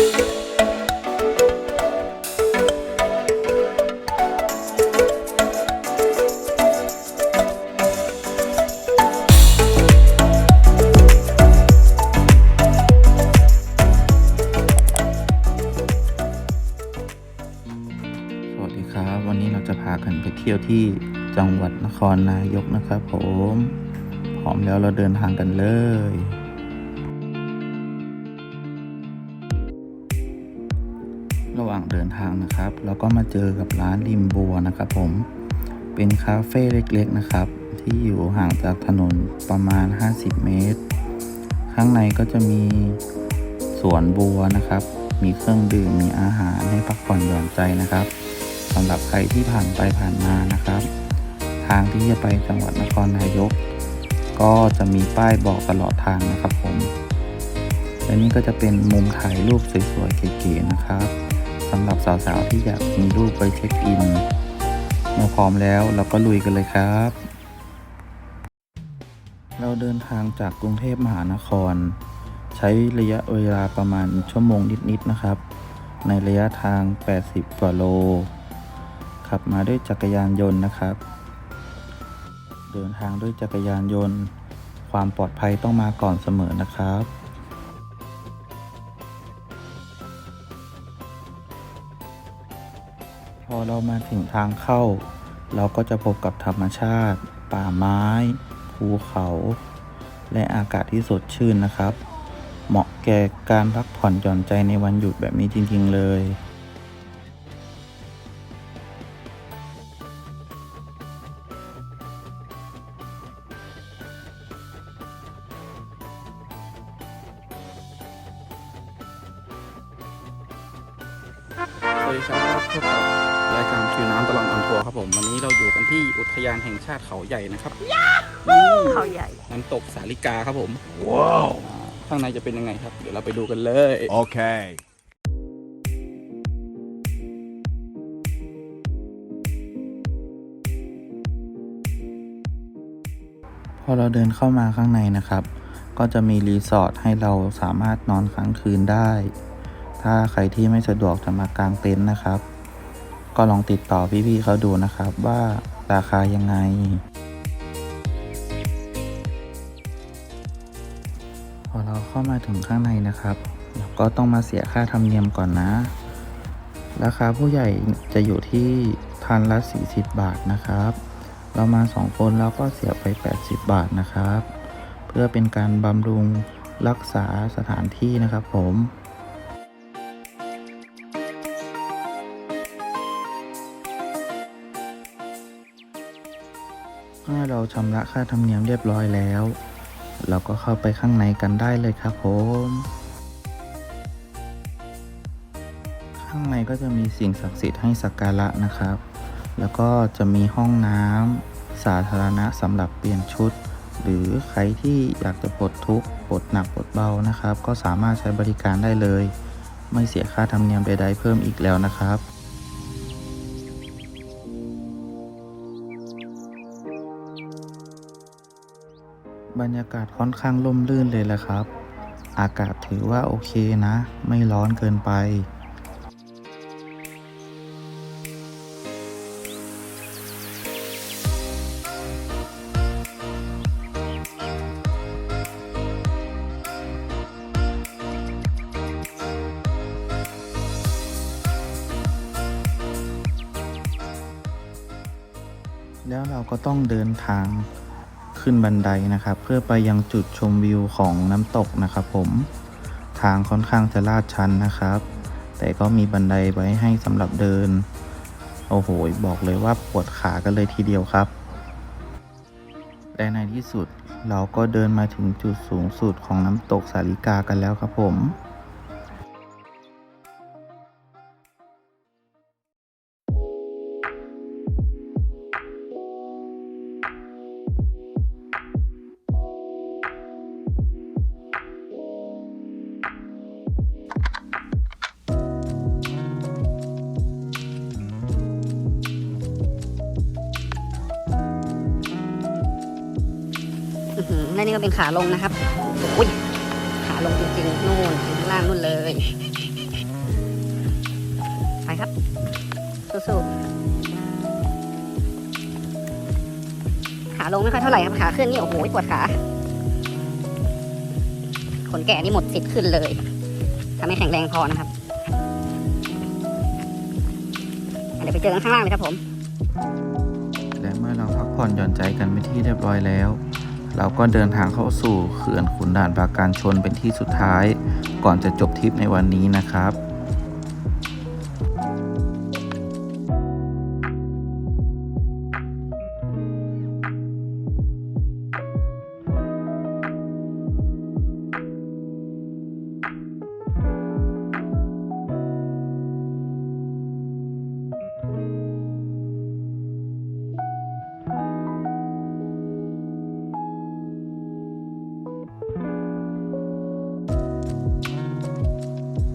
สวัสดีครับวันนี้เราจะพากันไปเที่ยวที่จังหวัดนครนายกนะครับผม พร้อมแล้วเราเดินทางกันเลย ระหว่างเดินทางนะครับเราก็มาเจอกับร้านริมบัวนะครับ ผมเป็นคาเฟ่เล็กๆนะครับ ที่อยู่ห่างจากถนนประมาณ 50 เมตร ข้างในก็จะมีสวนบัวนะครับ มีเครื่องดื่มมีอาหารให้พักผ่อนหย่อนใจนะครับสำหรับใครที่ผ่านไปผ่านมานะครับ ทางที่จะไปจังหวัดนครนายก ก็จะมีป้ายบอกตลอดทางนะครับผมและนี่ก็จะเป็นมุมถ่ายรูปสวยๆเก๋ๆนะครับ สำหรับสาวๆที่อยากมีรูปไปเช็คอินเมื่อพร้อมแล้วเราก็ลุยกันเลยครับ เราเดินทางจากกรุงเทพมหานคร ใช้ระยะเวลาประมาณชั่วโมงนิดๆนะครับ ในระยะทาง 80 กว่าโล ขับมาด้วยจักรยานยนต์นะครับ เดินทางด้วยจักรยานยนต์ ความปลอดภัยต้องมาก่อนเสมอนะครับ อเรามาถึงทางเข้า เราก็จะพบกับธรรมชาติ ป่าไม้ ภูเขา และอากาศที่สดชื่นนะครับ เหมาะแก่การพักผ่อนหย่อนใจในวันหยุดแบบนี้จริง ๆ เลยานแห่งชาติเขาใหญ่นะครับเขาใหญ่ น้ำตกสาลิกาครับผม ว้าวข้างในจะเป็นยังไงครับ เดี๋ยวเราไปดูกันเลย Okay. พอเราเดินเข้ามาข้างในนะครับ ก็จะมีรีสอร์ทให้เราสามารถนอนค้างคืนได้ ถ้าใครที่ไม่สะดวกจะมากางเต็นท์นะครับ ก็ลองติดต่อพี่ๆเขาดูนะครับว่า ราคายังไง พอเราเข้ามาถึงข้างในนะครับ เราก็ต้องมาเสียค่าธรรมเนียมก่อนนะ ราคาผู้ใหญ่จะอยู่ที่ทันละ 40 บาทนะครับ เรามาสองคนเราก็เสียไป 80 บาทนะครับ เพื่อเป็นการบำรุงรักษาสถานที่นะครับผม เราชำระค่าธรรมเนียมเรียบร้อยแล้ว เราก็เข้าไปข้างในกันได้เลยครับผม ข้างในก็จะมีสิ่งศักดิ์สิทธิ์ให้สักการะนะครับ แล้วก็จะมีห้องน้ำสาธารณะสำหรับเปลี่ยนชุด หรือใครที่อยากจะปลดทุกข์ปลดหนักปลดเบานะครับ ก็สามารถใช้บริการได้เลย ไม่เสียค่าธรรมเนียมใดๆเพิ่มอีกแล้วนะครับ บรรยากาศค่อนข้างร่มรื่นเลยแหละครับ อากาศถือว่าโอเคนะ ไม่ร้อนเกินไปแล้วเราก็ต้องเดินทาง ขึ้นบันไดนะครับ เพื่อไปยังจุดชมวิวของน้ำตกนะครับผม ทางค่อนข้างจะลาดชันนะครับ แต่ก็มีบันไดไว้ให้สำหรับเดิน โอ้โห บอกเลยว่าปวดขากันเลยทีเดียวครับ และในที่สุดเราก็เดินมาถึงจุดสูงสุดของน้ำตกสาลิกากันแล้วครับผม เป็นขาลงนะครับ อุ้ย ขาลงจริงๆ นู่นถึงข้างล่างนู่นเลย ไปครับ สู้ๆ ขาลงไม่ค่อยเท่าไหร่ครับ ขาขึ้นนี่โอ้โหปวดขาคนแก่นี่หมดสิทธิ์ขึ้นเลยถ้าไม่แข็งแรงพอนะครับ เดี๋ยวไปเจอกันข้างล่างเลยครับผมและเมื่อเราพักผ่อนหย่อนใจกันไปที่เรียบร้อยแล้ว เราก็เดินทางเข้าสู่เขื่อนขุนด่านปราการชนเป็นที่สุดท้าย ก่อนจะจบทริปในวันนี้นะครับ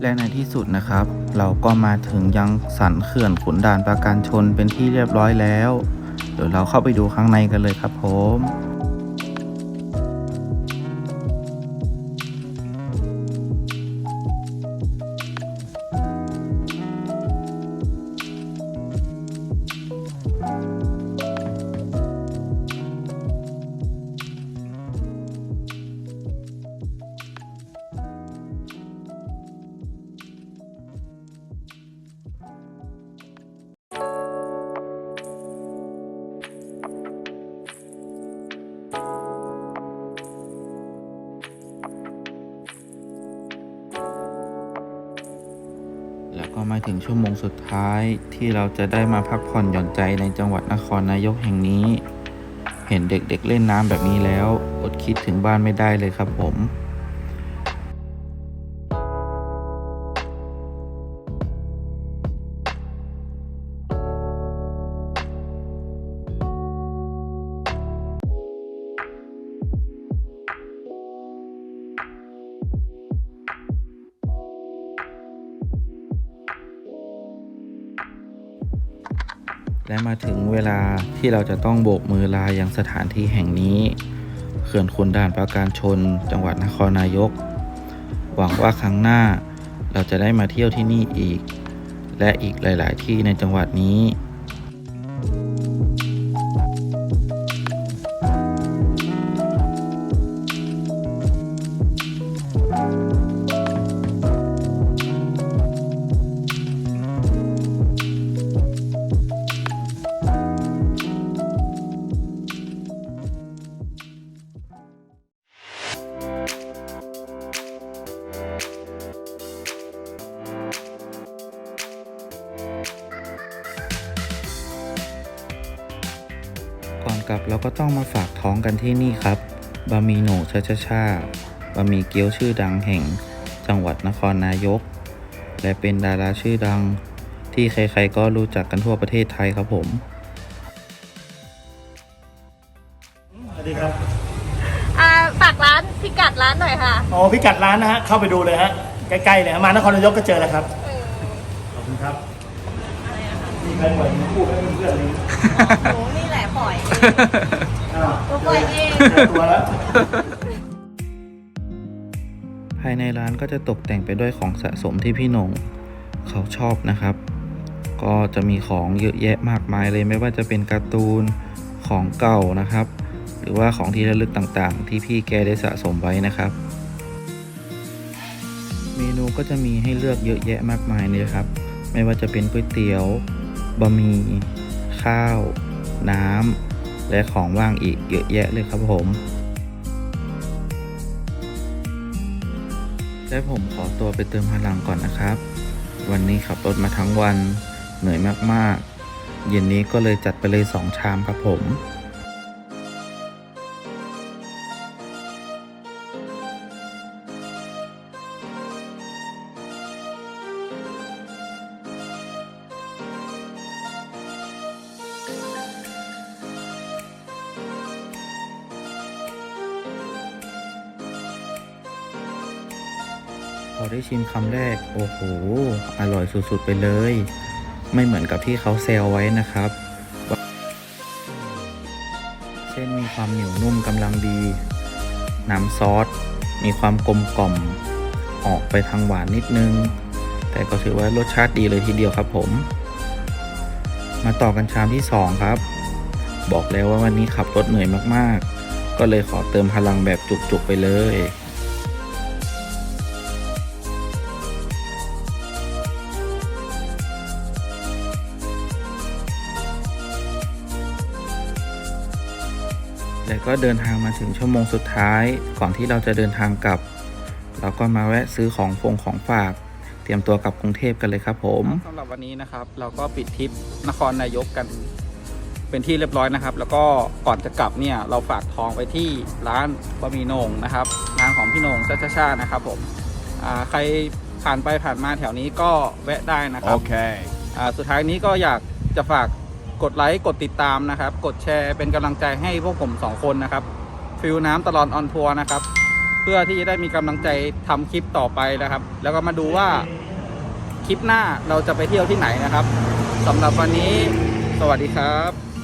และในที่สุดนะครับ เราก็มาถึงยังสันเขื่อนขุนด่านปราการชนเป็นที่เรียบร้อยแล้ว เดี๋ยวเราเข้าไปดูข้างในกันเลยครับผม ก็มาถึงชั่วโมงสุดท้ายที่เราจะได้มาพักผ่อนหย่อนใจในจังหวัดนครนายกแห่งนี้ เห็นเด็กๆเเล่นน้ำแบบนี้แล้ว อดคิดถึงบ้านไม่ได้เลยครับผม และมาถึงเวลาที่เราจะต้องโบกมือลาอย่างสถานที่แห่งนี้เขื่อนขุนด่านปราการชน จังหวัดนครนายก หวังว่าครั้งหน้าเราจะได้มาเที่ยวที่นี่อีก และอีกหลาย ๆ ที่ในจังหวัดนี้ เราก็ต้องมาฝากท้องกันที่นี่ครับบะหมี่โหน่ชาชาชาบะหมี่เกี๊ยวชื่อดังแห่งจังหวัดนครนายก และเป็นดาราชื่อดัง ที่ใครๆก็รู้จักกันทั่วประเทศไทยครับผมสวัสดีครับอ่าฝากร้านพิกัดร้านหน่อยค่ะ อ๋อพิกัดร้านนะฮะเข้าไปดูเลยฮะใกล้ๆเลยฮะมานครนายกก็เจอแล้วครับขอบคุณครับ มีใครเหมือนพูดให้เพื่อนๆเลยหนูนี่แหละปล่อยอ้าวตัวปล่อยเองเจอตัวแล้ว ภายในร้านก็จะตกแต่งไปด้วยของสะสมที่พี่หนงเขาชอบนะครับ ก็จะมีของเยอะแยะมากมายเลยไม่ว่าจะเป็นการ์ตูนของเก่านะครับ หรือว่าของที่ระลึกต่างๆ ที่พี่แกได้สะสมไว้นะครับ เมนูก็จะมีให้เลือกเยอะแยะมากมายเลยครับ ไม่ว่าจะเป็นก๋วยเตี๋ยว บะหมี่ข้าว น้ำ และของว่างอีกเยอะแยะเลยครับผมและผมขอตัวไปเติมพลังก่อนนะครับ วันนี้ขับรถมาทั้งวันเหนื่อยมากๆ เย็นนี้ก็เลยจัดไปเลย 2 ชามครับผม ได้ชิมคำแรก โอ้โห อร่อยสุดๆไปเลย ไม่เหมือนกับที่เขาแซวไว้นะครับ เส้นมีความเหนียวนุ่มกำลังดี น้ำซอส มีความกลมกล่อม ออกไปทางหวานนิดนึง แต่ก็ถือว่ารสชาติดีเลยทีเดียวครับผม มาต่อกันชามที่ 2 ครับ บอกแล้วว่าวันนี้ขับรถเหนื่อยมากๆ ก็เลยขอเติมพลังแบบจุกๆไปเลย และก็เดินทางมาถึงชั่วโมงสุดท้าย ก่อนที่เราจะเดินทางกลับ เราก็มาแวะซื้อของฟงของฝาก เตรียมตัวกลับกรุงเทพกันเลยครับผมสำหรับวันนี้นะครับ เราก็ปิดทริปนครนายกกัน เป็นที่เรียบร้อยนะครับ แล้วก็ก่อนจะกลับเนี่ยเราฝากทองไปที่ร้านบะหมี่โหนงนะครับร้านของพี่โหนงชาชาชานะครับผมอ่าใครผ่านไปผ่านมาแถวนี้ก็แวะได้นะครับ Okay. อ่าสุดท้ายนี้ก็อยากจะฝาก กดไลค์กดติดตามนะครับ กดแชร์เป็นกำลังใจให้พวกผมสองคนนะครับ ฟิลน้ำตลอดออนทัวร์นะครับ เพื่อที่จะได้มีกำลังใจทำคลิปต่อไปนะครับ แล้วก็มาดูว่าคลิปหน้าเราจะไปเที่ยวที่ไหนนะครับสำหรับวันนี้ สวัสดีครับ